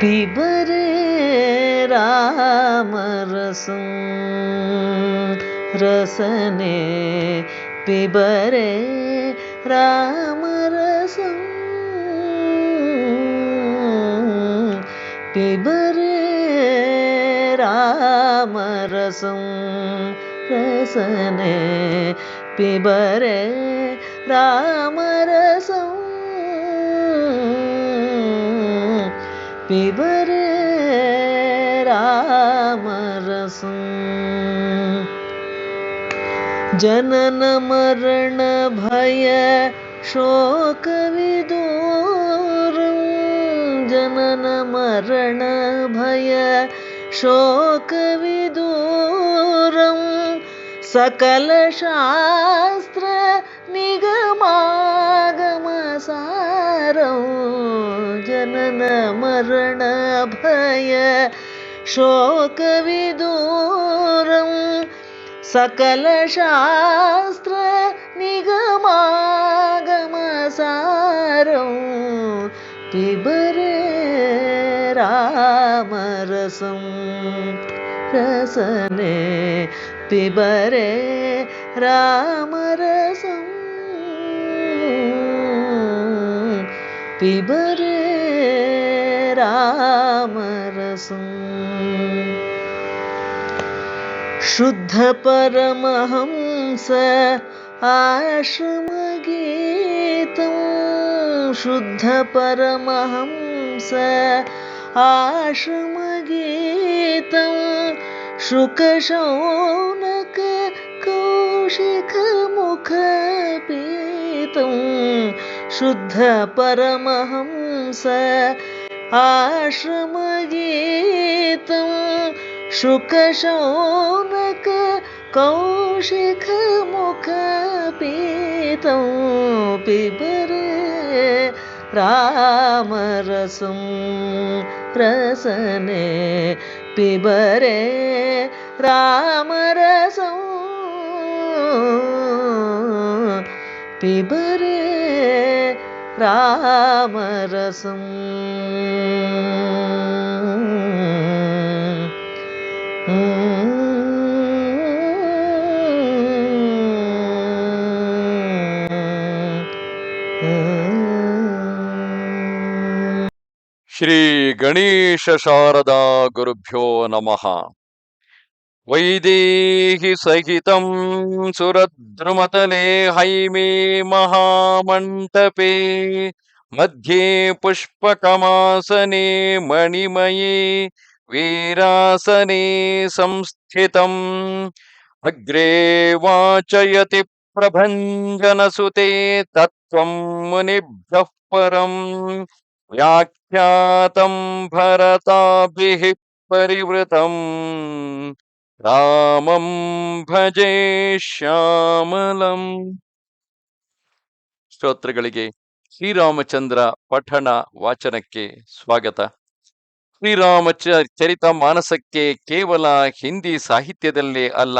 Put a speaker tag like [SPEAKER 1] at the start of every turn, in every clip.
[SPEAKER 1] पीबर रामसूरसने पीबर रामरस पीबर रामसूरसने पिबरे राम பிவர் ராமரசம் जनन मरण भय शोक विदूरं। जनन मरण भय शोक शास्त्र निगमागम सार। जननमरणभय शोकविदूरं सकलशास्त्रनिगमागमसारं पिबरे रामरसं रसने पिबरे रामरसं पिबरे रामरसम् शुद्धपरमहंस आश्रमगीतं। शुद्धपरमहंस आश्रमगीतं। शुकशौनक कौशिकमुखपीतं शुद्धपरमहंस आश्रमगीतं शुकशौनक कौशिकमुखपीतं पिबरे रामरसं रसने पिबरे रामरसं पिबरे ராமரசம்
[SPEAKER 2] श्री गणेश शारदा गुरुभ्यो नमः। वैदेहि सहितं सुरद्रुमतले हैमे महामण्डपे मध्ये पुष्पकमासने मणिमये, वीरासने संस्थितम्। अग्रे वाचयति प्रभञ्जनसुते तत्त्वं मुनिभ्यः परम्। व्याख्यातं भरताभिः परिवृतम्। ರಾಮಂ ಭಜೆ ಶ್ಯಾಮಲಂ ಶ್ರೋತ್ರಗಳಿಗೆ ಶ್ರೀರಾಮಚಂದ್ರ ಪಠಣ ವಾಚನಕ್ಕೆ ಸ್ವಾಗತ. ಶ್ರೀರಾಮ ಚರಿತ ಮಾನಸಕ್ಕೆ ಕೇವಲ ಹಿಂದಿ ಸಾಹಿತ್ಯದಲ್ಲೇ ಅಲ್ಲ,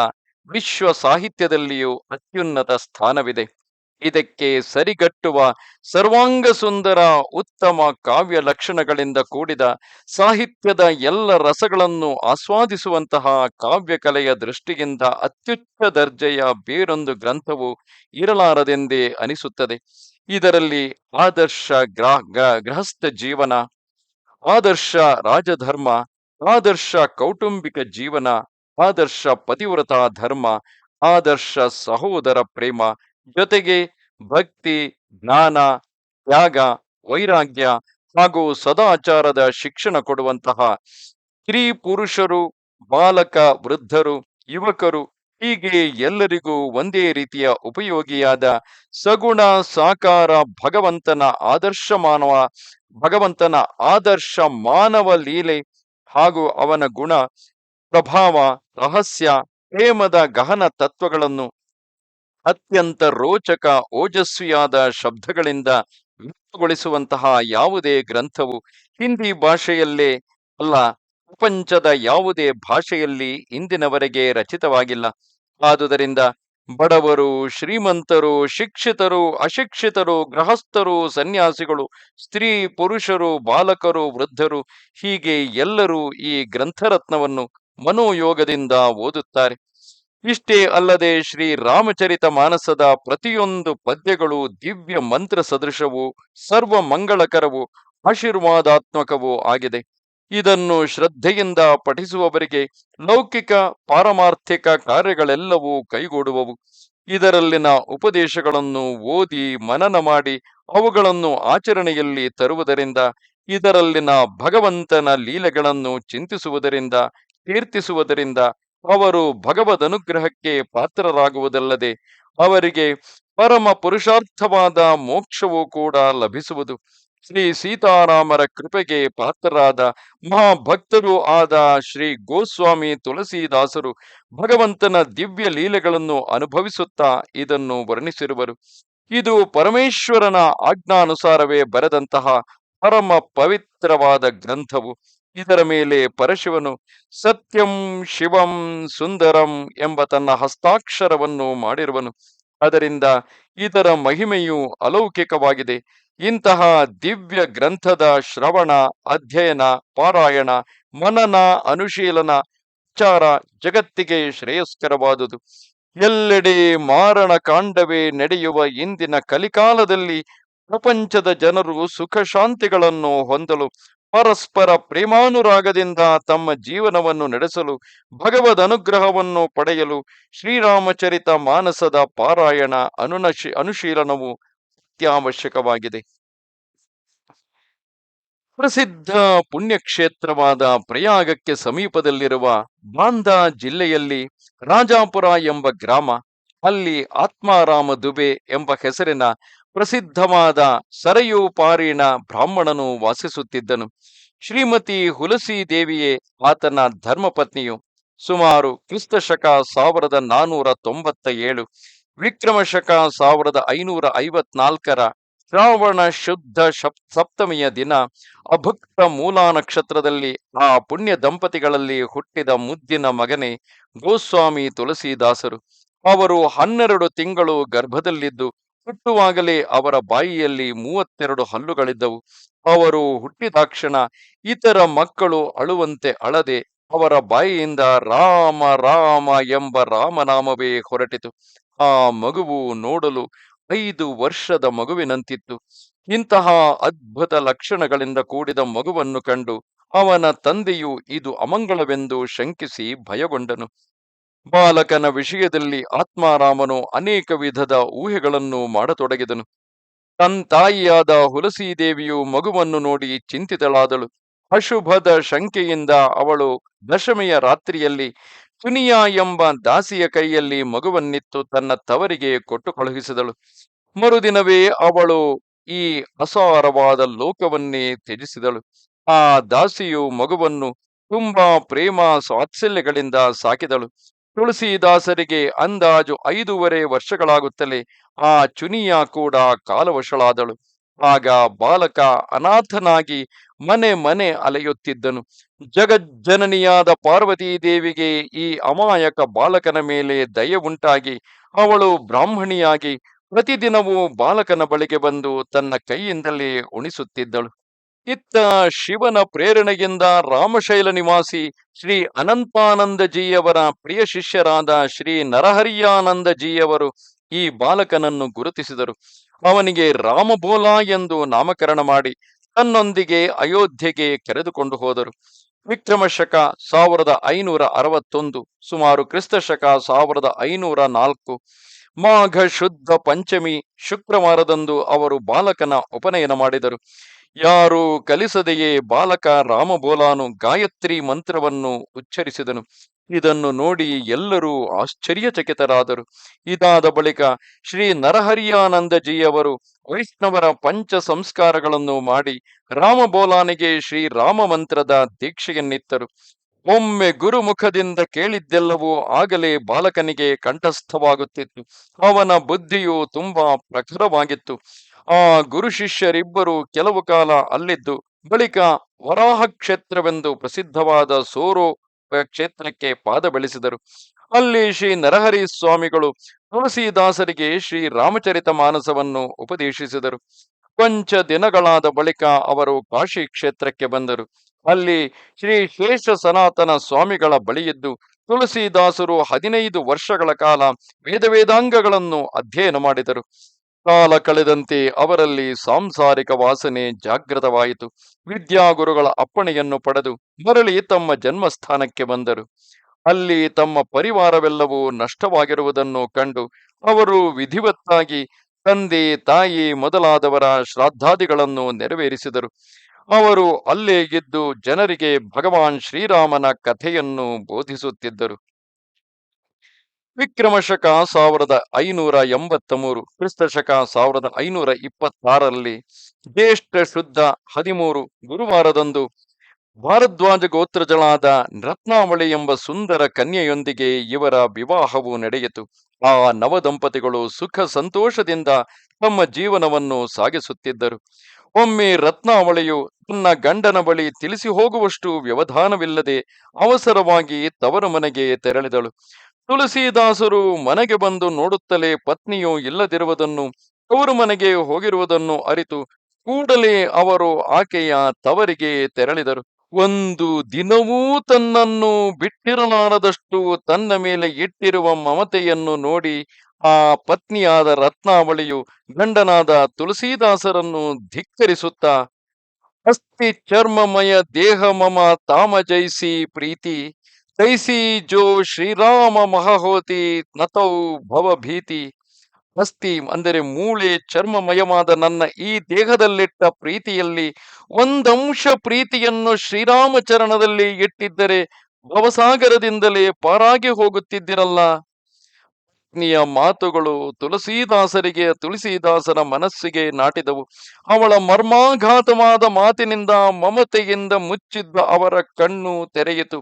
[SPEAKER 2] ವಿಶ್ವ ಸಾಹಿತ್ಯದಲ್ಲಿಯೂ ಅತ್ಯುನ್ನತ ಸ್ಥಾನವಿದೆ. ಇದಕ್ಕೆ ಸರಿಗಟ್ಟುವ ಸರ್ವಾಂಗ ಸುಂದರ ಉತ್ತಮ ಕಾವ್ಯ ಲಕ್ಷಣಗಳಿಂದ ಕೂಡಿದ ಸಾಹಿತ್ಯದ ಎಲ್ಲ ರಸಗಳನ್ನು ಆಸ್ವಾದಿಸುವಂತಹ ಕಾವ್ಯ ಕಲೆಯ ದೃಷ್ಟಿಯಿಂದ ಅತ್ಯುಚ್ಚ ದರ್ಜೆಯ ಬೇರೊಂದು ಗ್ರಂಥವು ಇರಲಾರದೆಂದೇ ಅನಿಸುತ್ತದೆ. ಇದರಲ್ಲಿ ಆದರ್ಶ ಗೃಹಸ್ಥ ಜೀವನ, ಆದರ್ಶ ರಾಜಧರ್ಮ, ಆದರ್ಶ ಕೌಟುಂಬಿಕ ಜೀವನ, ಆದರ್ಶ ಪತಿವ್ರತ ಧರ್ಮ, ಆದರ್ಶ ಸಹೋದರ ಪ್ರೇಮ ಜೊತೆಗೆ ಭಕ್ತಿ, ಜ್ಞಾನ, ತ್ಯಾಗ, ವೈರಾಗ್ಯ ಹಾಗೂ ಸದಾಚಾರದ ಶಿಕ್ಷಣ ಕೊಡುವಂತಹ ಸ್ತ್ರೀ ಪುರುಷರು, ಬಾಲಕ, ವೃದ್ಧರು, ಯುವಕರು ಹೀಗೆ ಎಲ್ಲರಿಗೂ ಒಂದೇ ರೀತಿಯ ಉಪಯೋಗಿಯಾದ ಸಗುಣ ಸಾಕಾರ ಭಗವಂತನ ಆದರ್ಶ ಮಾನವ, ಭಗವಂತನ ಆದರ್ಶ ಮಾನವ ಲೀಲೆ ಹಾಗೂ ಅವನ ಗುಣ, ಪ್ರಭಾವ, ರಹಸ್ಯ, ಪ್ರೇಮದ ಗಹನ ತತ್ವಗಳನ್ನು ಅತ್ಯಂತ ರೋಚಕ, ಓಜಸ್ವಿಯಾದ ಶಬ್ದಗಳಿಂದ ವ್ಯಕ್ತಗೊಳಿಸುವಂತಹ ಯಾವುದೇ ಗ್ರಂಥವು ಹಿಂದಿ ಭಾಷೆಯಲ್ಲೇ ಅಲ್ಲ, ಪ್ರಪಂಚದ ಯಾವುದೇ ಭಾಷೆಯಲ್ಲಿ ಇಂದಿನವರೆಗೆ ರಚಿತವಾಗಿಲ್ಲ. ಆದುದರಿಂದ ಬಡವರು, ಶ್ರೀಮಂತರು, ಶಿಕ್ಷಿತರು, ಅಶಿಕ್ಷಿತರು, ಗೃಹಸ್ಥರು, ಸನ್ಯಾಸಿಗಳು, ಸ್ತ್ರೀ, ಪುರುಷರು, ಬಾಲಕರು, ವೃದ್ಧರು, ಹೀಗೆ ಎಲ್ಲರೂ ಈ ಗ್ರಂಥರತ್ನವನ್ನು ಮನೋಯೋಗದಿಂದ ಓದುತ್ತಾರೆ. ಇಷ್ಟೇ ಅಲ್ಲದೆ ಶ್ರೀ ರಾಮಚರಿತ ಮಾನಸದ ಪ್ರತಿಯೊಂದು ಪದ್ಯಗಳು ದಿವ್ಯ ಮಂತ್ರ ಸದೃಶವು, ಸರ್ವ ಮಂಗಳಕರವು, ಆಶೀರ್ವಾದಾತ್ಮಕವೂ ಆಗಿದೆ. ಇದನ್ನು ಶ್ರದ್ಧೆಯಿಂದ ಪಠಿಸುವವರಿಗೆ ಲೌಕಿಕ, ಪಾರಮಾರ್ಥಿಕ ಕಾರ್ಯಗಳೆಲ್ಲವೂ ಕೈಗೂಡುವವು. ಇದರಲ್ಲಿನ ಉಪದೇಶಗಳನ್ನು ಓದಿ ಮನನ ಮಾಡಿ ಅವುಗಳನ್ನು ಆಚರಣೆಯಲ್ಲಿ ತರುವುದರಿಂದ, ಇದರಲ್ಲಿನ ಭಗವಂತನ ಲೀಲೆಗಳನ್ನು ಚಿಂತಿಸುವುದರಿಂದ, ಕೀರ್ತಿಸುವುದರಿಂದ ಅವರು ಭಗವದ್ ಅನುಗ್ರಹಕ್ಕೆ ಪಾತ್ರರಾಗುವುದಲ್ಲದೆ ಅವರಿಗೆ ಪರಮ ಪುರುಷಾರ್ಥವಾದ ಮೋಕ್ಷವೂ ಕೂಡ ಲಭಿಸುವುದು. ಶ್ರೀ ಸೀತಾರಾಮರ ಕೃಪೆಗೆ ಪಾತ್ರರಾದ ಮಹಾಭಕ್ತರು ಆದ ಶ್ರೀ ಗೋಸ್ವಾಮಿ ತುಳಸಿದಾಸರು ಭಗವಂತನ ದಿವ್ಯ ಲೀಲೆಗಳನ್ನು ಅನುಭವಿಸುತ್ತಾ ಇದನ್ನು ವರ್ಣಿಸಿರುವರು. ಇದು ಪರಮೇಶ್ವರನ ಆಜ್ಞಾನುಸಾರವೇ ಬರೆದಂತಹ ಪರಮ ಪವಿತ್ರವಾದ ಗ್ರಂಥವು. ಇದರ ಮೇಲೆ ಪರಶಿವನು, ಸತ್ಯಂ ಶಿವಂ ಸುಂದರಂ ಎಂಬ ತನ್ನ ಹಸ್ತಾಕ್ಷರವನ್ನು ಮಾಡಿರುವನು. ಅದರಿಂದ ಇದರ ಮಹಿಮೆಯು ಅಲೌಕಿಕವಾಗಿದೆ. ಇಂತಹ ದಿವ್ಯ ಗ್ರಂಥದ ಶ್ರವಣ, ಅಧ್ಯಯನ, ಪಾರಾಯಣ, ಮನನ ಅನುಶೀಲನ ವಿಚಾರ ಜಗತ್ತಿಗೆ ಶ್ರೇಯಸ್ಕರವಾದುದು. ಎಲ್ಲೆಡೆ ಮಾರಣ ಕಾಂಡವೇ ನಡೆಯುವ ಇಂದಿನ ಕಲಿಕಾಲದಲ್ಲಿ ಪ್ರಪಂಚದ ಜನರು ಸುಖ ಶಾಂತಿಗಳನ್ನು ಹೊಂದಲು ಪರಸ್ಪರ ಪ್ರೇಮಾನುರಾಗದಿಂದ ತಮ್ಮ ಜೀವನವನ್ನು ನಡೆಸಲು, ಭಗವದ್ ಅನುಗ್ರಹವನ್ನು ಪಡೆಯಲು ಶ್ರೀರಾಮಚರಿತ ಮಾನಸದ ಪಾರಾಯಣ ಅನುನಶಿ, ಅನುಶೀಲನವು ಅತ್ಯವಶ್ಯಕವಾಗಿದೆ. ಪ್ರಸಿದ್ಧ ಪುಣ್ಯಕ್ಷೇತ್ರವಾದ ಪ್ರಯಾಗಕ್ಕೆ ಸಮೀಪದಲ್ಲಿರುವ ಬಾಂದಾ ಜಿಲ್ಲೆಯಲ್ಲಿ ರಾಜಾಪುರ ಎಂಬ ಗ್ರಾಮ, ಅಲ್ಲಿ ಆತ್ಮಾರಾಮ ದುಬೆ ಎಂಬ ಹೆಸರಿನ ಪ್ರಸಿದ್ಧವಾದ ಸರಯೂ ಪಾರಿನ ಬ್ರಾಹ್ಮಣನು ವಾಸಿಸುತ್ತಿದ್ದನು. ಶ್ರೀಮತಿ ಹುಲಸಿ ದೇವಿಯೇ ಆತನ ಧರ್ಮಪತ್ನಿಯು ಸುಮಾರು ಕ್ರಿಸ್ತ ಶಕ ಸಾವಿರದ ನಾನೂರ ತೊಂಬತ್ತ ಏಳು ವಿಕ್ರಮ ಶಕ ಸಾವಿರದ ಐನೂರ ಐವತ್ನಾಲ್ಕರ ಶ್ರಾವಣ ಶುದ್ಧ ಸಪ್ತಮಿಯ ದಿನ ಅಭಕ್ತ ಮೂಲಾ ನಕ್ಷತ್ರದಲ್ಲಿ ಆ ಪುಣ್ಯ ದಂಪತಿಗಳಲ್ಲಿ ಹುಟ್ಟಿದ ಮುದ್ದಿನ ಮಗನೇ ಗೋಸ್ವಾಮಿ ತುಳಸಿದಾಸರು. ಅವರು ಹನ್ನೆರಡು ತಿಂಗಳು ಗರ್ಭದಲ್ಲಿದ್ದು ಹುಟ್ಟುವಾಗಲೇ ಅವರ ಬಾಯಿಯಲ್ಲಿ ಮೂವತ್ತೆರಡು ಹಲ್ಲುಗಳಿದ್ದವು. ಅವರು ಹುಟ್ಟಿದಾಕ್ಷಣ ಇತರ ಮಕ್ಕಳು ಅಳುವಂತೆ ಅಳದೆ ಅವರ ಬಾಯಿಯಿಂದ ರಾಮ ರಾಮ ಎಂಬ ರಾಮನಾಮವೇ ಹೊರಟಿತು. ಆ ಮಗುವು ನೋಡಲು ಐದು ವರ್ಷದ ಮಗುವಿನಂತಿತ್ತು. ಇಂತಹ ಅದ್ಭುತ ಲಕ್ಷಣಗಳಿಂದ ಕೂಡಿದ ಮಗುವನ್ನು ಕಂಡು ಅವನ ತಂದೆಯು ಇದು ಅಮಂಗಳವೆಂದು ಶಂಕಿಸಿ ಭಯಗೊಂಡನು. ಬಾಲಕನ ವಿಷಯದಲ್ಲಿ ಆತ್ಮಾರಾಮನು ಅನೇಕ ವಿಧದ ಊಹೆಗಳನ್ನು ಮಾಡತೊಡಗಿದನು. ತನ್ ತಾಯಿಯಾದ ಹುಲಸೀದೇವಿಯು ಮಗುವನ್ನು ನೋಡಿ ಚಿಂತಿತಳಾದಳು. ಅಶುಭದ ಶಂಕೆಯಿಂದ ಅವಳು ದಶಮಿಯ ರಾತ್ರಿಯಲ್ಲಿ ಸುನಿಯಾ ಎಂಬ ದಾಸಿಯ ಕೈಯಲ್ಲಿ ಮಗುವನ್ನಿತ್ತು ತನ್ನ ತವರಿಗೆ ಕೊಟ್ಟು ಕಳುಹಿಸಿದಳು. ಮರುದಿನವೇ ಅವಳು ಈ ಅಸಾರವಾದ ಲೋಕವನ್ನೇ ತ್ಯಜಿಸಿದಳು. ಆ ದಾಸಿಯು ಮಗುವನ್ನು ತುಂಬಾ ಪ್ರೇಮ ಸ್ವಾತ್ಸಲ್ಯಗಳಿಂದ ಸಾಕಿದಳು. ತುಳಸಿದಾಸರಿಗೆ ಅಂದಾಜು ಐದೂವರೆ ವರ್ಷಗಳಾಗುತ್ತಲೇ ಆ ಚುನಿಯ ಕೂಡ ಕಾಲವಶಳಾದಳು. ಆಗ ಬಾಲಕ ಅನಾಥನಾಗಿ ಮನೆ ಮನೆ ಅಲೆಯುತ್ತಿದ್ದನು. ಜಗಜ್ಜನನಿಯಾದ ಪಾರ್ವತಿ ದೇವಿಗೆ ಈ ಅಮಾಯಕ ಬಾಲಕನ ಮೇಲೆ ದಯ ಉಂಟಾಗಿ ಅವಳು ಬ್ರಾಹ್ಮಣಿಯಾಗಿ ಪ್ರತಿದಿನವೂ ಬಾಲಕನ ಬಳಿಗೆ ಬಂದು ತನ್ನ ಕೈಯಿಂದಲೇ ಉಣಿಸುತ್ತಿದ್ದಳು. ಇತ್ತ ಶಿವನ ಪ್ರೇರಣೆಯಿಂದ ರಾಮಶೈಲ ನಿವಾಸಿ ಶ್ರೀ ಅನಂತಾನಂದಜಿಯವರ ಪ್ರಿಯ ಶಿಷ್ಯರಾದ ಶ್ರೀ ನರಹರಿಯಾನಂದಜಿಯವರು ಈ ಬಾಲಕನನ್ನು ಗುರುತಿಸಿದರು. ಅವನಿಗೆ ರಾಮಬೋಲ ಎಂದು ನಾಮಕರಣ ಮಾಡಿ ತನ್ನೊಂದಿಗೆ ಅಯೋಧ್ಯೆಗೆ ಕರೆದುಕೊಂಡು ಹೋದರು. ವಿಕ್ರಮ ಶಕ ಸಾವಿರದ ಐನೂರ ಅರವತ್ತೊಂದು ಸುಮಾರು ಕ್ರಿಸ್ತ ಶಕ ಸಾವಿರದ ಐನೂರ ನಾಲ್ಕು ಮಾಘ ಶುದ್ಧ ಪಂಚಮಿ ಶುಕ್ರವಾರದಂದು ಅವರು ಬಾಲಕನ ಉಪನಯನ ಮಾಡಿದರು. ಯಾರು ಕಲಿಸದೆಯೇ ಬಾಲಕ ರಾಮಬೋಲಾನು ಗಾಯತ್ರಿ ಮಂತ್ರವನ್ನು ಉಚ್ಚರಿಸಿದನು. ಇದನ್ನು ನೋಡಿ ಎಲ್ಲರೂ ಆಶ್ಚರ್ಯಚಕಿತರಾದರು. ಇದಾದ ಬಳಿಕ ಶ್ರೀ ನರಹರಿಯಾನಂದಜಿಯವರು ವೈಷ್ಣವರ ಪಂಚ ಸಂಸ್ಕಾರಗಳನ್ನು ಮಾಡಿ ರಾಮಬೋಲಾನಿಗೆ ಶ್ರೀ ರಾಮ ಮಂತ್ರದ ದೀಕ್ಷೆಯನ್ನಿತ್ತರು. ಒಮ್ಮೆ ಗುರುಮುಖದಿಂದ ಕೇಳಿದ್ದೆಲ್ಲವೂ ಆಗಲೇ ಬಾಲಕನಿಗೆ ಕಂಠಸ್ಥವಾಗುತ್ತಿತ್ತು. ಅವನ ಬುದ್ಧಿಯು ತುಂಬಾ ಪ್ರಖರವಾಗಿತ್ತು. ಆ ಗುರು ಶಿಷ್ಯರಿಬ್ಬರು ಕೆಲವು ಕಾಲ ಅಲ್ಲಿದ್ದು, ಬಳಿಕ ವರಾಹ ಕ್ಷೇತ್ರವೆಂದು ಪ್ರಸಿದ್ಧವಾದ ಸೋರೋ ಕ್ಷೇತ್ರಕ್ಕೆ ಪಾದ ಬೆಳೆಸಿದರು. ಅಲ್ಲಿ ಶ್ರೀ ನರಹರಿ ಸ್ವಾಮಿಗಳು ತುಳಸಿದಾಸರಿಗೆ ಶ್ರೀ ರಾಮಚರಿತ ಮಾನಸವನ್ನು ಉಪದೇಶಿಸಿದರು. ಪಂಚ ದಿನಗಳಾದ ಬಳಿಕ ಅವರು ಕಾಶಿ ಕ್ಷೇತ್ರಕ್ಕೆ ಬಂದರು. ಅಲ್ಲಿ ಶ್ರೀ ಶೇಷ ಸನಾತನ ಸ್ವಾಮಿಗಳ ಬಳಿಯಿದ್ದು, ತುಳಸಿದಾಸರು ಹದಿನೈದು ವರ್ಷಗಳ ಕಾಲ ವೇದ ವೇದಾಂಗಗಳನ್ನು ಅಧ್ಯಯನ ಮಾಡಿದರು. ಕಾಲ ಕಳೆದಂತೆ ಅವರಲ್ಲಿ ಸಾಂಸಾರಿಕ ವಾಸನೆ ಜಾಗೃತವಾಯಿತು ವಿದ್ಯಾಗುರುಗಳ ಅಪ್ಪಣೆಯನ್ನು ಪಡೆದು ಮರಳಿ ತಮ್ಮ ಜನ್ಮಸ್ಥಾನಕ್ಕೆ ಬಂದರು. ಅಲ್ಲಿ ತಮ್ಮ ಪರಿವಾರವೆಲ್ಲವೂ ನಷ್ಟವಾಗಿರುವುದನ್ನು ಕಂಡು ಅವರು ವಿಧಿವತ್ತಾಗಿ ತಂದೆ, ತಾಯಿ ಮೊದಲಾದವರ ಶ್ರಾದ್ದಾದಿಗಳನ್ನು ನೆರವೇರಿಸಿದರು. ಅವರು ಅಲ್ಲೇ ಇದ್ದು ಜನರಿಗೆ ಭಗವಾನ್ ಶ್ರೀರಾಮನ ಕಥೆಯನ್ನು ಬೋಧಿಸುತ್ತಿದ್ದರು. ವಿಕ್ರಮಶಕ ಸಾವಿರದ ಐನೂರ ಎಂಬತ್ತ ಮೂರು ಕ್ರಿಸ್ತಶಕ ಸಾವಿರದ ಐನೂರ ಇಪ್ಪತ್ತಾರರಲ್ಲಿ ಜ್ಯೇಷ್ಠ ಶುದ್ಧ ಹದಿಮೂರು ಗುರುವಾರದಂದು ಭಾರದ್ವಾಜ ಗೋತ್ರಜಳಾದ ರತ್ನಾವಳಿ ಎಂಬ ಸುಂದರ ಕನ್ಯೆಯೊಂದಿಗೆ ಇವರ ವಿವಾಹವು ನಡೆಯಿತು. ಆ ನವದಂಪತಿಗಳು ಸುಖ ಸಂತೋಷದಿಂದ ತಮ್ಮ ಜೀವನವನ್ನು ಸಾಗಿಸುತ್ತಿದ್ದರು. ಒಮ್ಮೆ ರತ್ನಾವಳಿಯು ತನ್ನ ಗಂಡನ ಬಳಿ ತಿಳಿಸಿ ಹೋಗುವಷ್ಟು ವ್ಯವಧಾನವಿಲ್ಲದೆ ಅವಸರವಾಗಿ ತವರ ಮನೆಗೆ ತೆರಳಿದಳು. ತುಳಸಿದಾಸರು ಮನೆಗೆ ಬಂದು ನೋಡುತ್ತಲೇ ಪತ್ನಿಯು ಇಲ್ಲದಿರುವುದನ್ನು ತವರು ಮನೆಗೆ ಹೋಗಿರುವುದನ್ನು ಅರಿತು ಕೂಡಲೇ ಅವರು ಆಕೆಯ ತವರಿಗೆ ತೆರಳಿದರು. ಒಂದು ದಿನವೂ ತನ್ನನ್ನು ಬಿಟ್ಟಿರಲಾರದಷ್ಟು ತನ್ನ ಮೇಲೆ ಇಟ್ಟಿರುವ ಮಮತೆಯನ್ನು ನೋಡಿ ಆ ಪತ್ನಿಯಾದ ರತ್ನಾವಳಿಯು ಗಂಡನಾದ ತುಳಸಿದಾಸರನ್ನು ಧಿಕ್ಕರಿಸುತ್ತಾ ಅಸ್ಥಿ ಚರ್ಮಮಯ ದೇಹ ಮಮ ತಾಮ ಜೈಸಿ ಪ್ರೀತಿ ತೈಸಿ ಜೋ ಶ್ರೀರಾಮ ಮಹಾಹೋತಿ ನತೌ ಭವ ಭೀತಿ. ಅಸ್ಥಿ ಅಂದರೆ ಮೂಳೆ ಚರ್ಮಮಯವಾದ ನನ್ನ ಈ ದೇಹದಲ್ಲಿಟ್ಟ ಪ್ರೀತಿಯಲ್ಲಿ ಒಂದಂಶ ಪ್ರೀತಿಯನ್ನು ಶ್ರೀರಾಮಚರಣದಲ್ಲಿ ಇಟ್ಟಿದ್ದರೆ ಭವಸಾಗರದಿಂದಲೇ ಪಾರಾಗಿ ಹೋಗುತ್ತಿದ್ದಿರಲ್ಲ. ಪತ್ನಿಯ ಮಾತುಗಳು ತುಳಸಿದಾಸರಿಗೆ ತುಳಸಿದಾಸರ ಮನಸ್ಸಿಗೆ ನಾಟಿದವು. ಅವಳ ಮರ್ಮಾಘಾತವಾದ ಮಾತಿನಿಂದ ಮಮತೆಯಿಂದ ಮುಚ್ಚಿದ್ದ ಅವರ ಕಣ್ಣು ತೆರೆಯಿತು.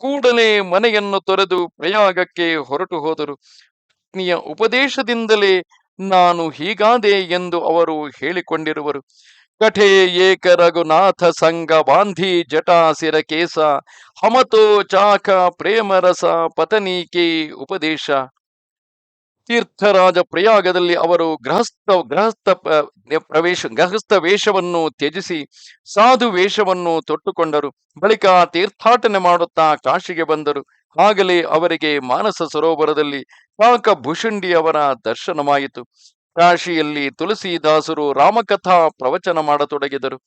[SPEAKER 2] ಕೂಡಲೇ ಮನೆಯನ್ನು ತೊರೆದು ಪ್ರಯಾಗಕ್ಕೆ ಹೊರಟು ಹೋದರು. ಪತ್ನಿಯ ಉಪದೇಶದಿಂದಲೇ ನಾನು ಹೀಗಾದೆ ಎಂದು ಅವರು ಹೇಳಿಕೊಂಡಿರುವರು. ಕಠೆ ಏಕ ರಘುನಾಥ ಸಂಘ ಬಾಂಧಿ ಜಟಾಸಿರ ಕೇಸ, ಹಮತೋ ಚಾಕ ಪ್ರೇಮರಸ ಪತನೀಕೆ ಉಪದೇಶ. ತೀರ್ಥರಾಜ ಪ್ರಯಾಗದಲ್ಲಿ ಅವರು ಗೃಹಸ್ಥ ಗೃಹಸ್ಥ ಪ್ರವೇಶ, ಗೃಹಸ್ಥ ವೇಷವನ್ನು ತ್ಯಜಿಸಿ ಸಾಧು ವೇಷವನ್ನು ತೊಟ್ಟುಕೊಂಡರು. ಬಳಿಕ ತೀರ್ಥಾಟನೆ ಮಾಡುತ್ತಾ ಕಾಶಿಗೆ ಬಂದರು. ಆಗಲೇ ಅವರಿಗೆ ಮಾನಸ ಸರೋವರದಲ್ಲಿ ಕಾಕ ಭುಷುಂಡಿಯವರ ದರ್ಶನವಾಯಿತು. ಕಾಶಿಯಲ್ಲಿ ತುಳಸಿದಾಸರು ರಾಮಕಥಾ ಪ್ರವಚನ ಮಾಡತೊಡಗಿದರು.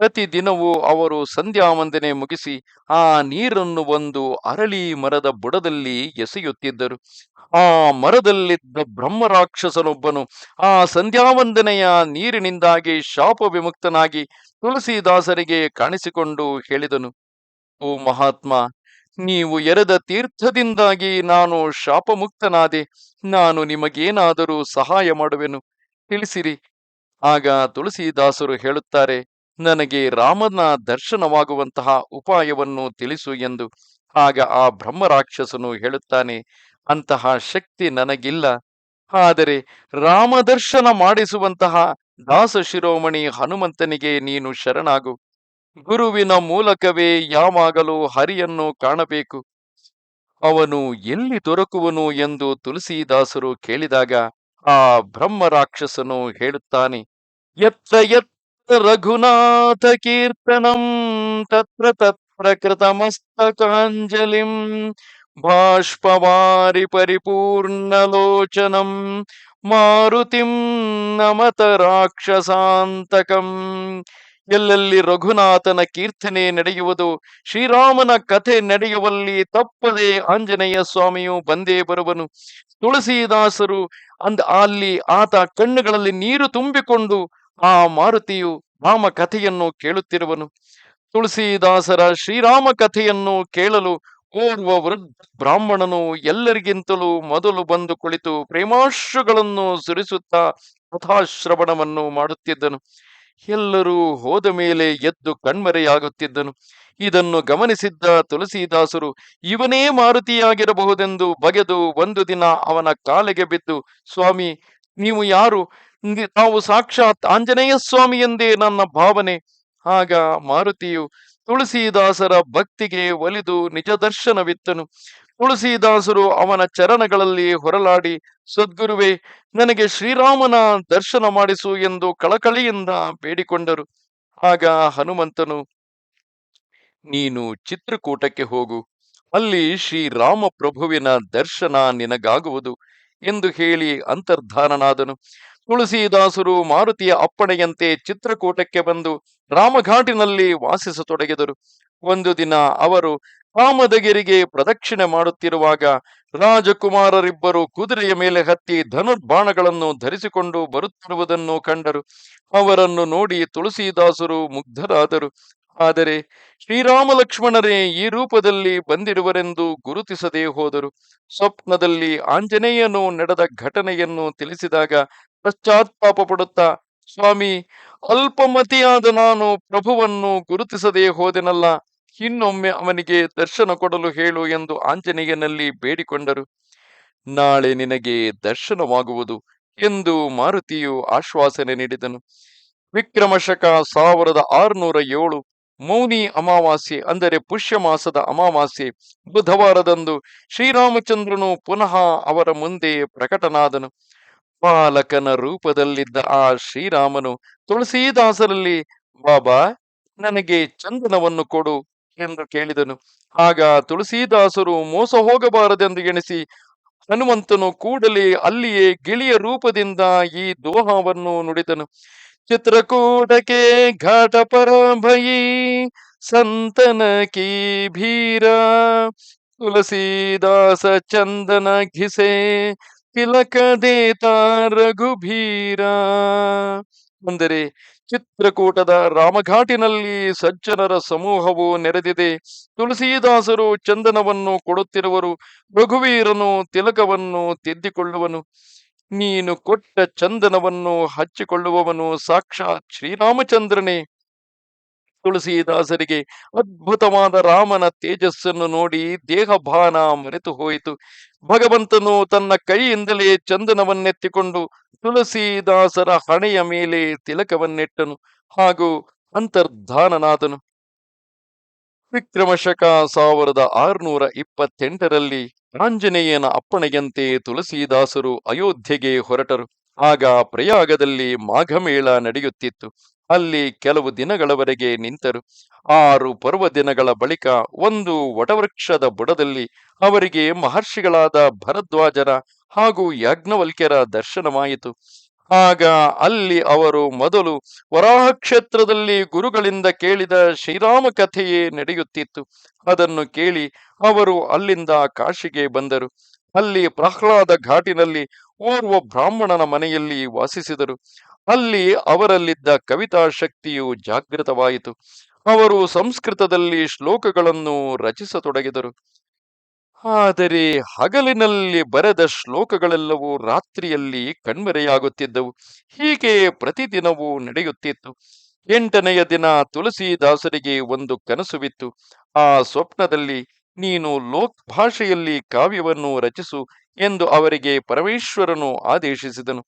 [SPEAKER 2] ಪ್ರತಿದಿನವೂ ಅವರು ಸಂಧ್ಯಾ ವಂದನೆ ಮುಗಿಸಿ ಆ ನೀರನ್ನು ಒಂದು ಅರಳಿ ಮರದ ಬುಡದಲ್ಲಿ ಎಸೆಯುತ್ತಿದ್ದರು. ಆ ಮರದಲ್ಲಿದ್ದ ಬ್ರಹ್ಮರಾಕ್ಷಸನೊಬ್ಬನು ಆ ಸಂಧ್ಯಾವಂದನೆಯ ನೀರಿನಿಂದಾಗಿ ಶಾಪ ವಿಮುಕ್ತನಾಗಿ ತುಳಸಿದಾಸರಿಗೆ ಕಾಣಿಸಿಕೊಂಡು ಹೇಳಿದನು, ಓ ಮಹಾತ್ಮ, ನೀವು ಎರೆದ ತೀರ್ಥದಿಂದಾಗಿ ನಾನು ಶಾಪಮುಕ್ತನಾದೆ. ನಾನು ನಿಮಗೇನಾದರೂ ಸಹಾಯ ಮಾಡುವೆನು. ತಿಳಿಸಿರಿ. ಆಗ ತುಳಸಿದಾಸರು ಹೇಳುತ್ತಾರೆ ನನಗೆ ರಾಮನ ದರ್ಶನವಾಗುವಂತಹ ಉಪಾಯವನ್ನು ತಿಳಿಸು ಎಂದು ಆಗ ಆ ಬ್ರಹ್ಮರಾಕ್ಷಸನು ಹೇಳುತ್ತಾನೆ, ಅಂತಹ ಶಕ್ತಿ ನನಗಿಲ್ಲ. ಆದರೆ ರಾಮದರ್ಶನ ಮಾಡಿಸುವಂತಹ ದಾಸ ಶಿರೋಮಣಿ ಹನುಮಂತನಿಗೆ ನೀನು ಶರಣಾಗು. ಗುರುವಿನ ಮೂಲಕವೇ ಯಾವಾಗಲೂ ಹರಿಯನ್ನು ಕಾಣಬೇಕು. ಅವನು ಎಲ್ಲಿ ದೊರಕುವನು ಎಂದು ತುಳಸಿದಾಸರು ಕೇಳಿದಾಗ ಆ ಬ್ರಹ್ಮ ರಾಕ್ಷಸನು ಹೇಳುತ್ತಾನೆ, ಎತ್ತ ಯತ್ರ ರಘುನಾಥ ಕೀರ್ತನಂ ತತ್ರ ತತ್ರ ಕೃತಮಸ್ತಕಾಂಜಲಿಂ ಬಾಷ್ಪವಾರಿ ಪರಿಪೂರ್ಣಲೋಚನಂ ಮಾರುತಿಂ ನಮತ ರಾಕ್ಷಸಾಂತಕಂ ಎಲ್ಲೆಲ್ಲಿ ರಘುನಾಥನ ಕೀರ್ತನೆ ನಡೆಯುವುದು, ಶ್ರೀರಾಮನ ಕಥೆ ನಡೆಯುವಲ್ಲಿ ತಪ್ಪದೆ ಆಂಜನೇಯ ಸ್ವಾಮಿಯು ಬಂದೇ ಬರುವನು. ತುಳಸಿದಾಸರು ಅಂದ ಅಲ್ಲಿ ಆತ ಕಣ್ಣುಗಳಲ್ಲಿ ನೀರು ತುಂಬಿಕೊಂಡು ಆ ಮಾರುತಿಯು ರಾಮ ಕಥೆಯನ್ನು ಕೇಳುತ್ತಿರುವನು. ತುಳಸಿದಾಸರ ಶ್ರೀರಾಮ ಕಥೆಯನ್ನು ಕೇಳಲು ಓರ್ವ ವೃದ್ಧ ಬ್ರಾಹ್ಮಣನು ಎಲ್ಲರಿಗಿಂತಲೂ ಮೊದಲು ಬಂದು ಕುಳಿತು ಪ್ರೇಮಾಶ್ರುಗಳನ್ನು ಸುರಿಸುತ್ತಾ ಕಥಾಶ್ರವಣವನ್ನು ಮಾಡುತ್ತಿದ್ದನು. ಎಲ್ಲರೂ ಹೋದ ಮೇಲೆ ಎದ್ದು ಕಣ್ಮರೆಯಾಗುತ್ತಿದ್ದನು. ಇದನ್ನು ಗಮನಿಸಿದ್ದ ತುಳಸಿದಾಸರು, ಇವನೇ ಮಾರುತಿಯಾಗಿರಬಹುದೆಂದು ಬಗೆದು ಒಂದು ದಿನ ಅವನ ಕಾಲಿಗೆ ಬಿದ್ದು, ಸ್ವಾಮಿ, ನೀವು ಯಾರು? ತಾವು ಸಾಕ್ಷಾತ್ ಆಂಜನೇಯ ಸ್ವಾಮಿ ಎಂದೇ ನನ್ನ ಭಾವನೆ. ಆಗ ಮಾರುತಿಯು ತುಳಸಿದಾಸರ ಭಕ್ತಿಗೆ ಒಲಿದು ನಿಜ ದರ್ಶನವಿತ್ತನು. ತುಳಸಿದಾಸರು ಅವನ ಚರಣಗಳಲ್ಲಿ ಹೊರಲಾಡಿ, ಸದ್ಗುರುವೇ, ನನಗೆ ಶ್ರೀರಾಮನ ದರ್ಶನ ಮಾಡಿಸು ಎಂದು ಕಳಕಳಿಯಿಂದ ಬೇಡಿಕೊಂಡರು. ಆಗ ಹನುಮಂತನು, ನೀನು ಚಿತ್ರಕೂಟಕ್ಕೆ ಹೋಗು. ಅಲ್ಲಿ ಶ್ರೀರಾಮ ಪ್ರಭುವಿನ ದರ್ಶನ ನಿನಗಾಗುವುದು ಎಂದು ಹೇಳಿ ಅಂತರ್ಧಾನನಾದನು. ತುಳಸಿದಾಸರು ಮಾರುತಿಯ ಅಪ್ಪಣೆಯಂತೆ ಚಿತ್ರಕೂಟಕ್ಕೆ ಬಂದು ರಾಮಘಾಟಿನಲ್ಲಿ ವಾಸಿಸತೊಡಗಿದರು. ಒಂದು ದಿನ ಅವರು ಕಾಮದಗಿರಿಗೆ ಪ್ರದಕ್ಷಿಣೆ ಮಾಡುತ್ತಿರುವಾಗ ರಾಜಕುಮಾರರಿಬ್ಬರು ಕುದುರೆಯ ಮೇಲೆ ಹತ್ತಿ ಧನುರ್ಬಾಣಗಳನ್ನು ಧರಿಸಿಕೊಂಡು ಬರುತ್ತಿರುವುದನ್ನು ಕಂಡರು. ಅವರನ್ನು ನೋಡಿ ತುಳಸಿದಾಸರು ಮುಗ್ಧರಾದರು. ಆದರೆ ಶ್ರೀರಾಮ ಲಕ್ಷ್ಮಣರೇ ಈ ರೂಪದಲ್ಲಿ ಬಂದಿರುವರೆಂದು ಗುರುತಿಸದೇ ಹೋದರು. ಸ್ವಪ್ನದಲ್ಲಿ ಆಂಜನೇಯನು ನಡೆದ ಘಟನೆಯನ್ನು ತಿಳಿಸಿದಾಗ ಪಶ್ಚಾತ್ತಾಪ ಪಡುತ್ತಾ, ಸ್ವಾಮಿ, ಅಲ್ಪಮತಿಯಾದ ನಾನು ಪ್ರಭುವನ್ನು ಗುರುತಿಸದೆ ಹೋದೆನಲ್ಲ, ಇನ್ನೊಮ್ಮೆ ಅವನಿಗೆ ದರ್ಶನ ಕೊಡಲು ಹೇಳು ಎಂದು ಆಂಜನೇಯನಲ್ಲಿ ಬೇಡಿಕೊಂಡರು. ನಾಳೆ ನಿನಗೆ ದರ್ಶನವಾಗುವುದು ಎಂದು ಮಾರುತಿಯು ಆಶ್ವಾಸನೆ ನೀಡಿದನು. ವಿಕ್ರಮಶಕ ಸಾವಿರದ ಆರುನೂರ ಏಳು, ಮೌನಿ ಅಮಾವಾಸ್ಯೆ ಅಂದರೆ ಪುಷ್ಯ ಮಾಸದ ಅಮಾವಾಸ್ಯೆ, ಬುಧವಾರದಂದು ಶ್ರೀರಾಮಚಂದ್ರನು ಪುನಃ ಅವರ ಮುಂದೆ ಪ್ರಕಟನಾದನು. ಬಾಲಕನ ರೂಪದಲ್ಲಿದ್ದ ಆ ಶ್ರೀರಾಮನು ತುಳಸೀದಾಸರಲ್ಲಿ, ಬಾಬಾ, ನನಗೆ ಚಂದನವನ್ನು ಕೊಡು ಎಂದು ಕೇಳಿದನು. ಆಗ ತುಳಸೀದಾಸರು, ಮೋಸ ಹೋಗಬಾರದೆಂದು ಎಣಿಸಿ, ಹನುಮಂತನು ಕೂಡಲೇ ಅಲ್ಲಿಯೇ ಗಿಳಿಯ ರೂಪದಿಂದ ಈ ದೋಹವನ್ನು ನುಡಿದನು. ಚಿತ್ರಕೂಟಕ್ಕೆ ಘಾಟ ಪರ ಭಯಿ ಸಂತನ ಕೀ ಭೀರ, ತುಳಸೀದಾಸ ಚಂದನ ಘಿಸೆ ತಿಲಕ ದೇತ ರಘುಬೀರ. ಅಂದರೆ ಚಿತ್ರಕೂಟದ ರಾಮಘಾಟಿನಲ್ಲಿ ಸಜ್ಜನರ ಸಮೂಹವು ನೆರೆದಿದೆ. ತುಳಸಿದಾಸರು ಚಂದನವನ್ನು ಕೊಡುತ್ತಿರುವರು. ರಘುವೀರನು ತಿಲಕವನ್ನು ತಿದ್ದಿಕೊಳ್ಳುವನು. ನೀನು ಕೊಟ್ಟ ಚಂದನವನ್ನು ಹಚ್ಚಿಕೊಳ್ಳುವವನು ಸಾಕ್ಷಾತ್ ಶ್ರೀರಾಮಚಂದ್ರನೇ. ತುಳಸಿದಾಸರಿಗೆ ಅದ್ಭುತವಾದ ರಾಮನ ತೇಜಸ್ಸನ್ನು ನೋಡಿ ದೇಹಭಾನ ಮರೆತು ಹೋಯಿತು. ಭಗವಂತನು ತನ್ನ ಕೈಯಿಂದಲೇ ಚಂದನವನ್ನೆತ್ತಿಕೊಂಡು ತುಳಸಿದಾಸರ ಹಣೆಯ ಮೇಲೆ ತಿಲಕವನ್ನೆಟ್ಟನು. ಹಾಗೂ ಅಂತರ್ಧಾನನಾದನು. ವಿಕ್ರಮಶಕ ಸಾವಿರದ ಆರುನೂರ ಇಪ್ಪತ್ತೆಂಟರಲ್ಲಿ ಆಂಜನೇಯನ ಅಪ್ಪಣೆಯಂತೆ ತುಳಸಿದಾಸರು ಅಯೋಧ್ಯೆಗೆ ಹೊರಟರು. ಆಗ ಪ್ರಯಾಗದಲ್ಲಿ ಮಾಘಮೇಳ ನಡೆಯುತ್ತಿತ್ತು. ಅಲ್ಲಿ ಕೆಲವು ದಿನಗಳವರೆಗೆ ನಿಂತರು. ಆರು ಪರ್ವ ದಿನಗಳ ಬಳಿಕ ಒಂದು ವಟವೃಕ್ಷದ ಬುಡದಲ್ಲಿ ಅವರಿಗೆ ಮಹರ್ಷಿಗಳಾದ ಭರದ್ವಾಜರ ಹಾಗೂ ಯಾಜ್ಞವಲ್ಕ್ಯರ ದರ್ಶನವಾಯಿತು. ಆಗ ಅಲ್ಲಿ ಅವರು ಮೊದಲು ವರಾಹ ಕ್ಷೇತ್ರದಲ್ಲಿ ಗುರುಗಳಿಂದ ಕೇಳಿದ ಶ್ರೀರಾಮ ಕಥೆಯೇ ನಡೆಯುತ್ತಿತ್ತು. ಅದನ್ನು ಕೇಳಿ ಅವರು ಅಲ್ಲಿಂದ ಕಾಶಿಗೆ ಬಂದರು. ಅಲ್ಲಿ ಪ್ರಹ್ಲಾದ ಘಾಟಿನಲ್ಲಿ ಓರ್ವ ಬ್ರಾಹ್ಮಣನ ಮನೆಯಲ್ಲಿ ವಾಸಿಸಿದರು. ಅಲ್ಲಿ ಅವರಲ್ಲಿದ್ದ ಕವಿತಾ ಶಕ್ತಿಯು ಜಾಗೃತವಾಯಿತು. ಅವರು ಸಂಸ್ಕೃತದಲ್ಲಿ ಶ್ಲೋಕಗಳನ್ನು ರಚಿಸತೊಡಗಿದರು. ಆದರೆ ಹಗಲಿನಲ್ಲಿ ಬರೆದ ಶ್ಲೋಕಗಳೆಲ್ಲವೂ ರಾತ್ರಿಯಲ್ಲಿ ಕಣ್ಮರೆಯಾಗುತ್ತಿದ್ದವು. ಹೀಗೆ ಪ್ರತಿದಿನವೂ ನಡೆಯುತ್ತಿತ್ತು. ಎಂಟನೆಯ ದಿನ ತುಳಸಿದಾಸರಿಗೆ ಒಂದು ಕನಸು ಬಿತ್ತು ಆ ಸ್ವಪ್ನದಲ್ಲಿ ನೀನು ಲೋಕ್ ಭಾಷೆಯಲ್ಲಿ ಕಾವ್ಯವನ್ನು ರಚಿಸು ಎಂದು ಅವರಿಗೆ ಪರಮೇಶ್ವರನು ಆದೇಶಿಸಿದನು.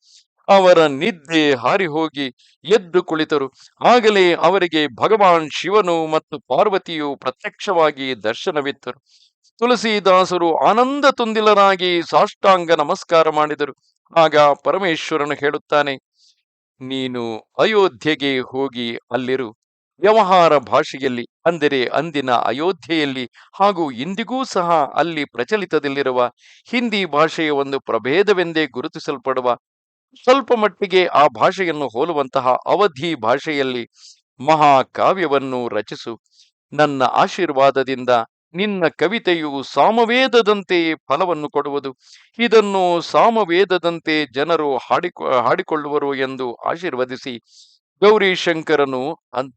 [SPEAKER 2] ಅವರ ನಿದ್ದೆ ಹಾರಿ ಹೋಗಿ ಎದ್ದು ಕುಳಿತರು. ಆಗಲೇ ಅವರಿಗೆ ಭಗವಾನ್ ಶಿವನು ಮತ್ತು ಪಾರ್ವತಿಯು ಪ್ರತ್ಯಕ್ಷವಾಗಿ ದರ್ಶನವಿತ್ತರು. ತುಳಸಿದಾಸರು ಆನಂದ ತುಂದಿಲರಾಗಿ ಸಾಷ್ಟಾಂಗ ನಮಸ್ಕಾರ ಮಾಡಿದರು. ಆಗ ಪರಮೇಶ್ವರನು ಹೇಳುತ್ತಾನೆ, ನೀನು ಅಯೋಧ್ಯೆಗೆ ಹೋಗಿ ಅಲ್ಲಿರು. ವ್ಯವಹಾರ ಭಾಷೆಯಲ್ಲಿ, ಅಂದರೆ ಅಂದಿನ ಅಯೋಧ್ಯೆಯಲ್ಲಿ ಹಾಗೂ ಇಂದಿಗೂ ಸಹ ಅಲ್ಲಿ ಪ್ರಚಲಿತದಲ್ಲಿರುವ ಹಿಂದಿ ಭಾಷೆಯ ಒಂದು ಪ್ರಭೇದವೆಂದೇ ಗುರುತಿಸಲ್ಪಡುವ ಸ್ವಲ್ಪ ಮಟ್ಟಿಗೆ ಆ ಭಾಷೆಯನ್ನು ಹೋಲುವಂತಹ ಅವಧಿ ಭಾಷೆಯಲ್ಲಿ ಮಹಾಕಾವ್ಯವನ್ನು ರಚಿಸು. ನನ್ನ ಆಶೀರ್ವಾದದಿಂದ ನಿನ್ನ ಕವಿತೆಯು ಸಾಮವೇದದಂತೆ ಫಲವನ್ನು ಕೊಡುವುದು. ಇದನ್ನು ಸಾಮವೇದದಂತೆ ಜನರು ಹಾಡಿಕೊ, ಹಾಡಿಕೊಳ್ಳುವರು ಎಂದು ಆಶೀರ್ವದಿಸಿ. ಗೌರಿಶಂಕರನು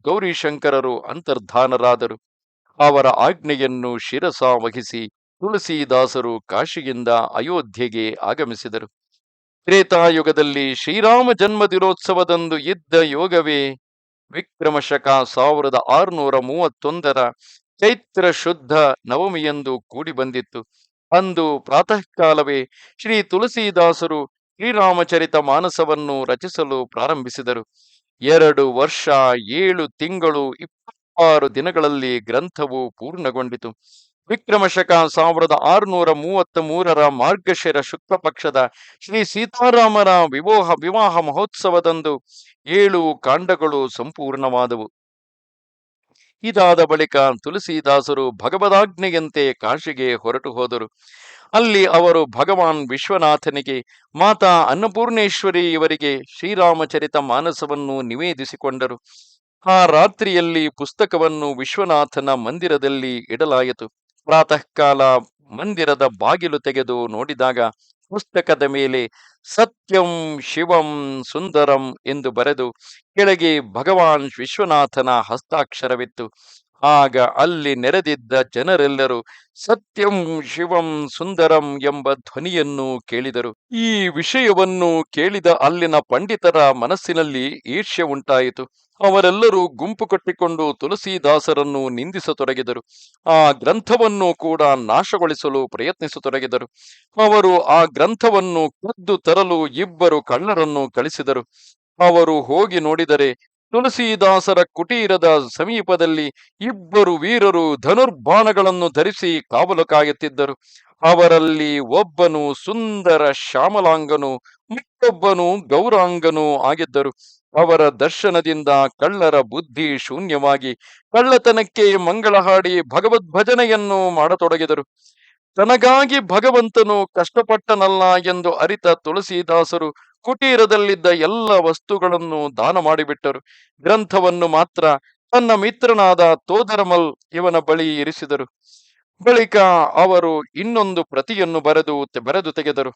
[SPEAKER 2] ಗೌರಿಶಂಕರರು ಅಂತರ್ಧಾನರಾದರು. ಅವರ ಆಜ್ಞೆಯನ್ನು ಶಿರಸ ವಹಿಸಿ ತುಳಸಿದಾಸರು ಕಾಶಿಯಿಂದ ಅಯೋಧ್ಯೆಗೆ ಆಗಮಿಸಿದರು. ತ್ರೇತಾಯುಗದಲ್ಲಿ ಶ್ರೀರಾಮ ಜನ್ಮ ದಿನೋತ್ಸವದಂದು ಇದ್ದ ಯೋಗವೇ ವಿಕ್ರಮಶಕ ಸಾವಿರದ ಆರುನೂರ ಮೂವತ್ತೊಂದರ ಚೈತ್ರ ಶುದ್ಧ ನವಮಿಯಂದು ಕೂಡಿ ಬಂದಿತ್ತು. ಅಂದು ಪ್ರಾತಃ ಕಾಲವೇ ಶ್ರೀ ತುಳಸಿದಾಸರು ಶ್ರೀರಾಮಚರಿತ ಮಾನಸವನ್ನು ರಚಿಸಲು ಪ್ರಾರಂಭಿಸಿದರು. ಎರಡು ವರ್ಷ, ಏಳು ತಿಂಗಳು, ಇಪ್ಪತ್ತಾರು ದಿನಗಳಲ್ಲಿ ಗ್ರಂಥವು ಪೂರ್ಣಗೊಂಡಿತು. ವಿಕ್ರಮಶಕ ಸಾವಿರದ ಆರುನೂರ ಮೂವತ್ತ್ ಮೂರರ ಮಾರ್ಗಶಿರ ಶುಕ್ಲ ಪಕ್ಷದ ಶ್ರೀ ಸೀತಾರಾಮರ ವಿವಾಹ ವಿವಾಹ ಮಹೋತ್ಸವದಂದು ಏಳು ಕಾಂಡಗಳು ಸಂಪೂರ್ಣವಾದವು. ಇದಾದ ಬಳಿಕ ತುಳಸಿದಾಸರು ಭಗವದಾಜ್ಞೆಯಂತೆ ಕಾಶಿಗೆ ಹೊರಟು ಹೋದರು. ಅಲ್ಲಿ ಅವರು ಭಗವಾನ್ ವಿಶ್ವನಾಥನಿಗೆ, ಮಾತಾ ಅನ್ನಪೂರ್ಣೇಶ್ವರಿ ಇವರಿಗೆ ಶ್ರೀರಾಮಚರಿತ ಮಾನಸವನ್ನು ನಿವೇದಿಸಿಕೊಂಡರು. ಆ ರಾತ್ರಿಯಲ್ಲಿ ಪುಸ್ತಕವನ್ನು ವಿಶ್ವನಾಥನ ಮಂದಿರದಲ್ಲಿ ಇಡಲಾಯಿತು. ಪ್ರಾತಃ ಕಾಲ ಮಂದಿರದ ಬಾಗಿಲು ತೆಗೆದು ನೋಡಿದಾಗ ಪುಸ್ತಕದ ಮೇಲೆ ಸತ್ಯಂ ಶಿವಂ ಸುಂದರಂ ಎಂದು ಬರೆದು, ಕೆಳಗೆ ಭಗವಾನ್ ವಿಶ್ವನಾಥನ ಹಸ್ತಾಕ್ಷರವಿತ್ತು. ಆಗ ಅಲ್ಲಿ ನೆರೆದಿದ್ದ ಜನರೆಲ್ಲರೂ ಸತ್ಯಂ ಶಿವಂ ಸುಂದರಂ ಎಂಬ ಧ್ವನಿಯನ್ನು ಕೇಳಿದರು. ಈ ವಿಷಯವನ್ನು ಕೇಳಿದ ಅಲ್ಲಿನ ಪಂಡಿತರ ಮನಸ್ಸಿನಲ್ಲಿ ಈರ್ಷ್ಯ ಉಂಟಾಯಿತು. ಅವರೆಲ್ಲರೂ ಗುಂಪು ಕಟ್ಟಿಕೊಂಡು ತುಳಸಿದಾಸರನ್ನು ನಿಂದಿಸತೊಡಗಿದರು. ಆ ಗ್ರಂಥವನ್ನು ಕೂಡ ನಾಶಗೊಳಿಸಲು ಪ್ರಯತ್ನಿಸತೊಡಗಿದರು. ಅವರು ಆ ಗ್ರಂಥವನ್ನು ಕದ್ದು ತರಲು ಇಬ್ಬರು ಕಳ್ಳರನ್ನು ಕಳಿಸಿದರು. ಅವರು ಹೋಗಿ ನೋಡಿದರೆ ತುಳಸಿದಾಸರ ಕುಟೀರದ ಸಮೀಪದಲ್ಲಿ ಇಬ್ಬರು ವೀರರು ಧನುರ್ಬಾಣಗಳನ್ನು ಧರಿಸಿ ಕಾವಲು ಕಾಯುತ್ತಿದ್ದರು ಅವರಲ್ಲಿ ಒಬ್ಬನು ಸುಂದರ ಶ್ಯಾಮಲಾಂಗನು, ಮತ್ತೊಬ್ಬನು ಗೌರಾಂಗನು ಆಗಿದ್ದರು. ಅವರ ದರ್ಶನದಿಂದ ಕಳ್ಳರ ಬುದ್ಧಿ ಶೂನ್ಯವಾಗಿ ಕಳ್ಳತನಕ್ಕೆ ಮಂಗಳ ಹಾಡಿ ಭಗವದ್ಭಜನೆಯನ್ನು ಮಾಡತೊಡಗಿದರು. ತನಗಾಗಿ ಭಗವಂತನು ಕಷ್ಟಪಟ್ಟನಲ್ಲ ಎಂದು ಅರಿತ ತುಳಸಿದಾಸರು ಕುಟೀರದಲ್ಲಿದ್ದ ಎಲ್ಲ ವಸ್ತುಗಳನ್ನು ದಾನ ಮಾಡಿಬಿಟ್ಟರು. ಗ್ರಂಥವನ್ನು ಮಾತ್ರ ತನ್ನ ಮಿತ್ರನಾದ ತೋದರಮಲ್ ಇವನ ಬಳಿ ಇರಿಸಿದರು. ಬಳಿಕ ಅವರು ಇನ್ನೊಂದು ಪ್ರತಿಯನ್ನು ಬರೆದು ಬರೆದು ತೆಗೆದರು.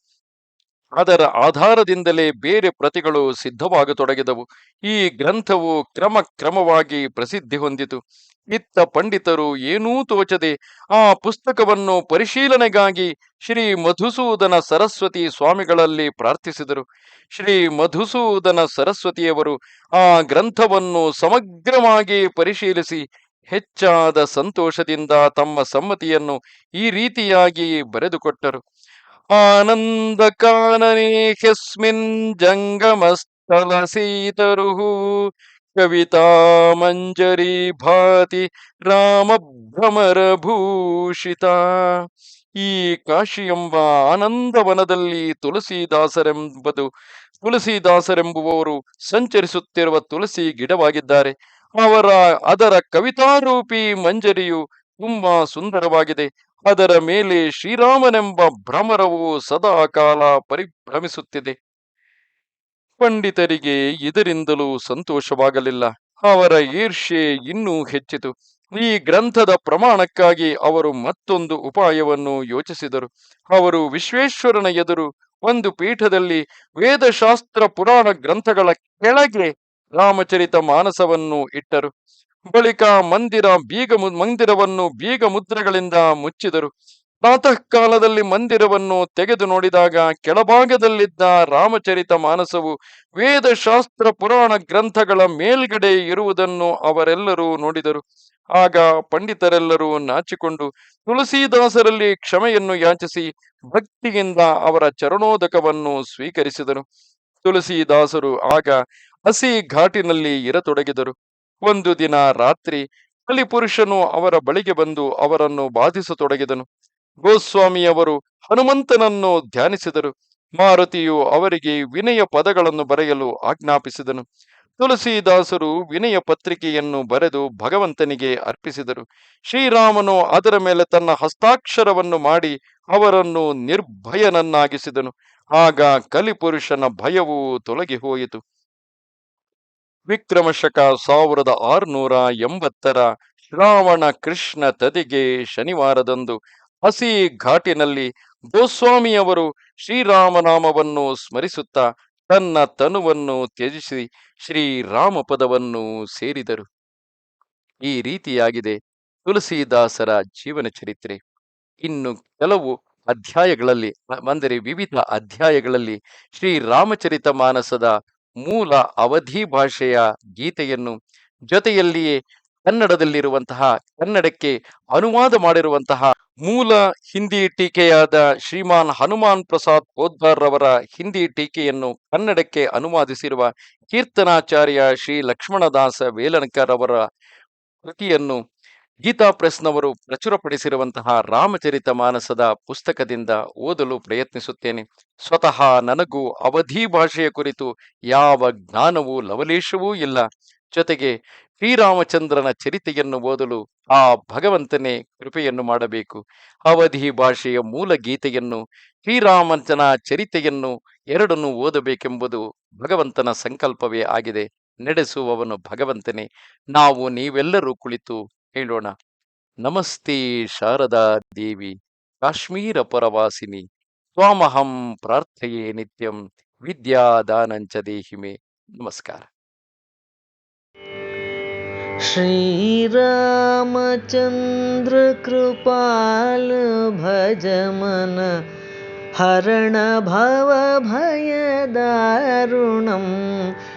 [SPEAKER 2] ಅದರ ಆಧಾರದಿಂದಲೇ ಬೇರೆ ಪ್ರತಿಗಳು ಸಿದ್ಧವಾಗತೊಡಗಿದವು. ಈ ಗ್ರಂಥವು ಕ್ರಮ ಕ್ರಮವಾಗಿ ಪ್ರಸಿದ್ಧಿ ಹೊಂದಿತು. ಇತ್ತ ಪಂಡಿತರು ಏನೂ ತೋಚದೆ ಆ ಪುಸ್ತಕವನ್ನು ಪರಿಶೀಲನೆಗಾಗಿ ಶ್ರೀ ಮಧುಸೂದನ ಸರಸ್ವತಿ ಸ್ವಾಮಿಗಳಲ್ಲಿ ಪ್ರಾರ್ಥಿಸಿದರು. ಶ್ರೀ ಮಧುಸೂದನ ಸರಸ್ವತಿಯವರು ಆ ಗ್ರಂಥವನ್ನು ಸಮಗ್ರವಾಗಿ ಪರಿಶೀಲಿಸಿ ಹೆಚ್ಚಾದ ಸಂತೋಷದಿಂದ ತಮ್ಮ ಸಮ್ಮತಿಯನ್ನು ಈ ರೀತಿಯಾಗಿ ಬರೆದುಕೊಟ್ಟರು. ಸೀತರುಹು ಕವಿತಾ ಮಂಜರಿ ಭಾತಿ ರಾಮ ಭ್ರಮರ ಭೂಷಿತ ಈ ಕಾಶಿ ಎಂಬ ಆನಂದವನದಲ್ಲಿ ತುಳಸಿದಾಸರೆಂಬುದು ತುಳಸಿದಾಸರೆಂಬುವವರು ಸಂಚರಿಸುತ್ತಿರುವ ತುಳಸಿ ಗಿಡವಾಗಿದ್ದಾರೆ. ಅವರ ಅದರ ಕವಿತಾರೂಪಿ ಮಂಜರಿಯು ತುಂಬಾ ಸುಂದರವಾಗಿದೆ. ಅದರ ಮೇಲೆ ಶ್ರೀರಾಮನೆಂಬ ಭ್ರಮರವು ಸದಾ ಕಾಲ ಪರಿಭ್ರಮಿಸುತ್ತಿದೆ. ಪಂಡಿತರಿಗೆ ಇದರಿಂದಲೂ ಸಂತೋಷವಾಗಲಿಲ್ಲ. ಅವರ ಈರ್ಷೆ ಇನ್ನೂ ಹೆಚ್ಚಿತು. ಈ ಗ್ರಂಥದ ಪ್ರಮಾಣಕ್ಕಾಗಿ ಅವರು ಮತ್ತೊಂದು ಉಪಾಯವನ್ನು ಯೋಚಿಸಿದರು. ಅವರು ವಿಶ್ವೇಶ್ವರನ ಎದುರು ಒಂದು ಪೀಠದಲ್ಲಿ ವೇದಶಾಸ್ತ್ರ ಪುರಾಣ ಗ್ರಂಥಗಳ ಕೆಳಗೆ ರಾಮಚರಿತ ಮಾನಸವನ್ನು ಇಟ್ಟರು. ಬಳಿಕ ಮಂದಿರ ಬೀಗ ಮಂದಿರವನ್ನು ಬೀಗ ಮುದ್ರೆಗಳಿಂದ ಮುಚ್ಚಿದರು. ಪ್ರಾತಃ ಕಾಲದಲ್ಲಿ ಮಂದಿರವನ್ನು ತೆಗೆದು ನೋಡಿದಾಗ ಕೆಳಭಾಗದಲ್ಲಿದ್ದ ರಾಮಚರಿತ ಮಾನಸವು ವೇದಶಾಸ್ತ್ರ ಪುರಾಣ ಗ್ರಂಥಗಳ ಮೇಲ್ಗಡೆ ಇರುವುದನ್ನು ಅವರೆಲ್ಲರೂ ನೋಡಿದರು. ಆಗ ಪಂಡಿತರೆಲ್ಲರೂ ನಾಚಿಕೊಂಡು ತುಳಸಿದಾಸರಲ್ಲಿ ಕ್ಷಮೆಯನ್ನು ಯಾಚಿಸಿ ಭಕ್ತಿಯಿಂದ ಅವರ ಚರಣೋದಕವನ್ನು ಸ್ವೀಕರಿಸಿದರು. ತುಳಸಿದಾಸರು ಆಗ ಹಸಿ ಘಾಟಿನಲ್ಲಿ ಇರತೊಡಗಿದರು. ಒಂದು ದಿನ ರಾತ್ರಿ ಕಲಿಪುರುಷನು ಅವರ ಬಳಿಗೆ ಬಂದು ಅವರನ್ನು ಬಾಧಿಸತೊಡಗಿದನು. ಗೋಸ್ವಾಮಿಯವರು ಹನುಮಂತನನ್ನು ಧ್ಯಾನಿಸಿದರು. ಮಾರುತಿಯು ಅವರಿಗೆ ವಿನಯ ಪದಗಳನ್ನು ಬರೆಯಲು ಆಜ್ಞಾಪಿಸಿದನು. ತುಳಸಿದಾಸರು ವಿನಯ ಪತ್ರಿಕೆಯನ್ನು ಬರೆದು ಭಗವಂತನಿಗೆ ಅರ್ಪಿಸಿದರು. ಶ್ರೀರಾಮನು ಅದರ ಮೇಲೆ ತನ್ನ ಹಸ್ತಾಕ್ಷರವನ್ನು ಮಾಡಿ ಅವರನ್ನು ನಿರ್ಭಯನನ್ನಾಗಿಸಿದನು. ಆಗ ಕಲಿಪುರುಷನ ಭಯವೂ ತೊಲಗಿ ಹೋಯಿತು ವಿಕ್ರಮಶಕ ಸಾವಿರದ ಆರುನೂರ ಎಂಬತ್ತರ ಶ್ರಾವಣ ಕೃಷ್ಣ ತದಿಗೆ ಶನಿವಾರದಂದು ಹಸಿ ಘಾಟಿನಲ್ಲಿ ಗೋಸ್ವಾಮಿಯವರು ಶ್ರೀರಾಮನಾಮವನ್ನು ಸ್ಮರಿಸುತ್ತಾ ತನ್ನ ತನುವನ್ನು ತ್ಯಜಿಸಿ ಶ್ರೀರಾಮ ಪದವನ್ನು ಸೇರಿದರು. ಈ ರೀತಿಯಾಗಿದೆ ತುಳಸಿದಾಸರ ಜೀವನ ಚರಿತ್ರೆ. ಇನ್ನು ಕೆಲವು ಅಧ್ಯಾಯಗಳಲ್ಲಿ, ಅಂದರೆ ವಿವಿಧ ಅಧ್ಯಾಯಗಳಲ್ಲಿ ಶ್ರೀರಾಮಚರಿತ ಮಾನಸದ ಮೂಲ ಅವಧಿ ಭಾಷೆಯ ಗೀತೆಯನ್ನು ಜೊತೆಯಲ್ಲಿಯೇ ಕನ್ನಡದಲ್ಲಿರುವಂತಹ, ಕನ್ನಡಕ್ಕೆ ಅನುವಾದ ಮಾಡಿರುವಂತಹ ಮೂಲ ಹಿಂದಿ ಟೀಕೆಯಾದ ಶ್ರೀಮಾನ್ ಹನುಮಾನ್ ಪ್ರಸಾದ್ ಪೋದ್ಬಾರ್ ರವರ ಹಿಂದಿ ಟೀಕೆಯನ್ನು ಕನ್ನಡಕ್ಕೆ ಅನುವಾದಿಸಿರುವ ಕೀರ್ತನಾಚಾರ್ಯ ಶ್ರೀ ಲಕ್ಷ್ಮಣದಾಸ ವೇಲನ್ಕರ್ ಅವರ ಕೃತಿಯನ್ನು ಗೀತಾ ಪ್ರೆಸ್ನವರು ಪ್ರಚುರಪಡಿಸಿರುವಂತಹ ರಾಮಚರಿತ ಮಾನಸದ ಪುಸ್ತಕದಿಂದ ಓದಲು ಪ್ರಯತ್ನಿಸುತ್ತೇನೆ. ಸ್ವತಃ ನನಗೂ ಅವಧಿ ಭಾಷೆಯ ಕುರಿತು ಯಾವ ಜ್ಞಾನವೂ ಲವಲೇಶವೂ ಇಲ್ಲ. ಜೊತೆಗೆ ಶ್ರೀರಾಮಚಂದ್ರನ ಚರಿತೆಯನ್ನು ಓದಲು ಆ ಭಗವಂತನೇ ಕೃಪೆಯನ್ನು ಮಾಡಬೇಕು. ಅವಧಿ ಭಾಷೆಯ ಮೂಲ ಗೀತೆಯನ್ನು ಶ್ರೀರಾಮಚನ ಚರಿತೆಯನ್ನು ಎರಡನ್ನು ಓದಬೇಕೆಂಬುದು ಭಗವಂತನ ಸಂಕಲ್ಪವೇ ಆಗಿದೆ. ನಡೆಸುವವನು ಭಗವಂತನೇ. ನಾವು ನೀವೆಲ್ಲರೂ ಕುಳಿತು ಹೇಳೋಣ ನಮಸ್ತೆ ಶಾರದಾ ದೇವಿ ಕಾಶ್ಮೀರ ಪರವಾಸಿನಿ ತ್ವಾಮಹಂ ಪ್ರಾರ್ಥಯೇ ನಿತ್ಯಂ ವಿದ್ಯಾದಾನಂಚ ದೇಹಿಮೆ ನಮಸ್ಕಾರ
[SPEAKER 1] श्रीरामचन्द्र कृपाल भज मन हरण भव भयदारुणं